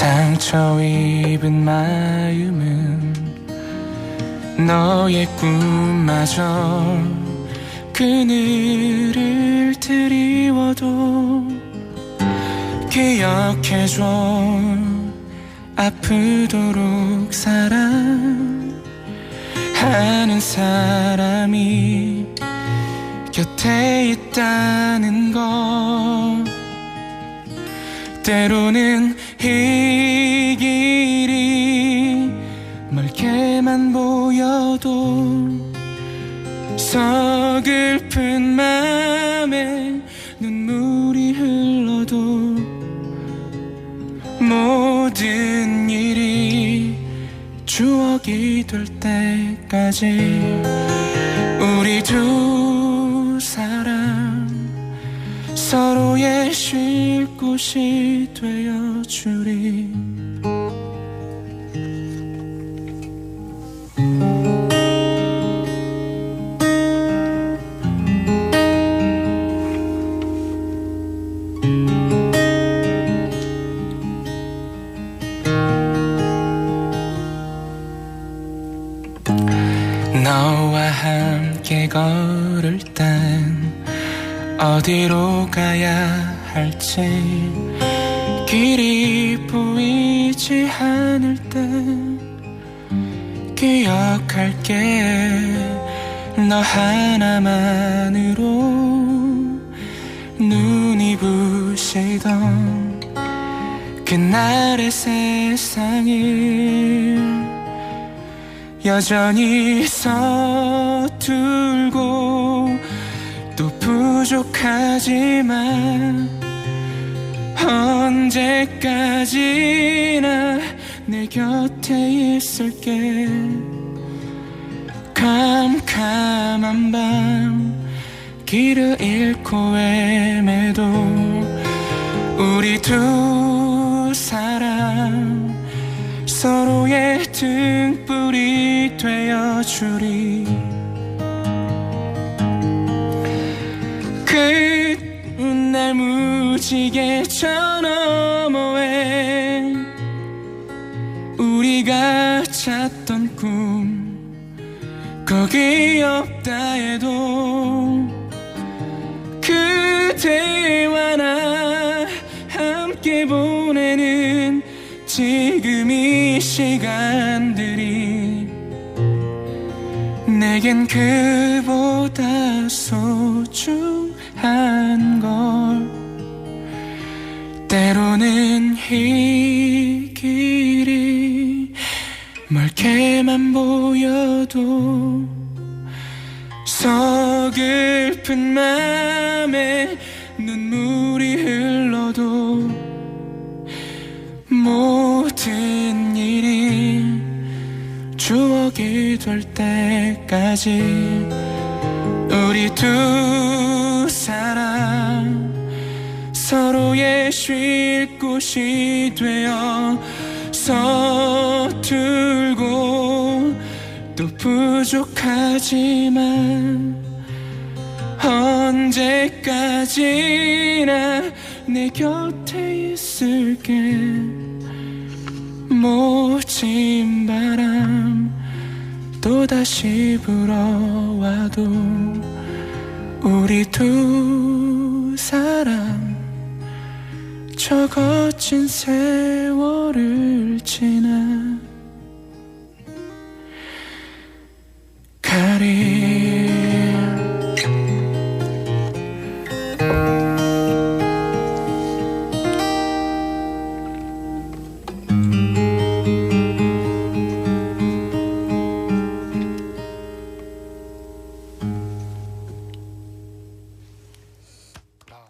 상처 입은 마음은 너의 꿈마저 그늘을 드리워도 기억해줘. 아프도록 사랑하는 사람이 곁에 있다는 것. 때로는 보여도 서글픈 맘에 눈물이 흘러도 모든 일이 추억이 될 때까지 우리 두 사람 서로의 쉴 곳이 되어 주리 너와 함께 걸을 땐 어디로 가야 할지 길이 보이지 않을 때 기억할게. 너 하나만으로 눈이 부시던 그날의 세상을 여전히 서툴고 또 부족하지만 언제까지나 내 곁에 있을게. 캄캄한 밤 길을 잃고 헤매도 우리 두 사람 서로의 등불이 되어 주리. 그날 무지개 저 너머에 우리가 찾던 꿈 거기 없다 해도 이 시간들이 내겐 그보다 소중한 걸 때로는 이 길이 멀게만 보여도 서글픈 맘에 눈물이 흘러 추억이 될 때까지 우리 두 사람 서로의 쉴 곳이 되어 서툴고 또 부족하지만 언제까지나 내 곁에 있을게. 모진 바람 또 다시 불어와도 우리 두 사람 저 거친 세월을 지나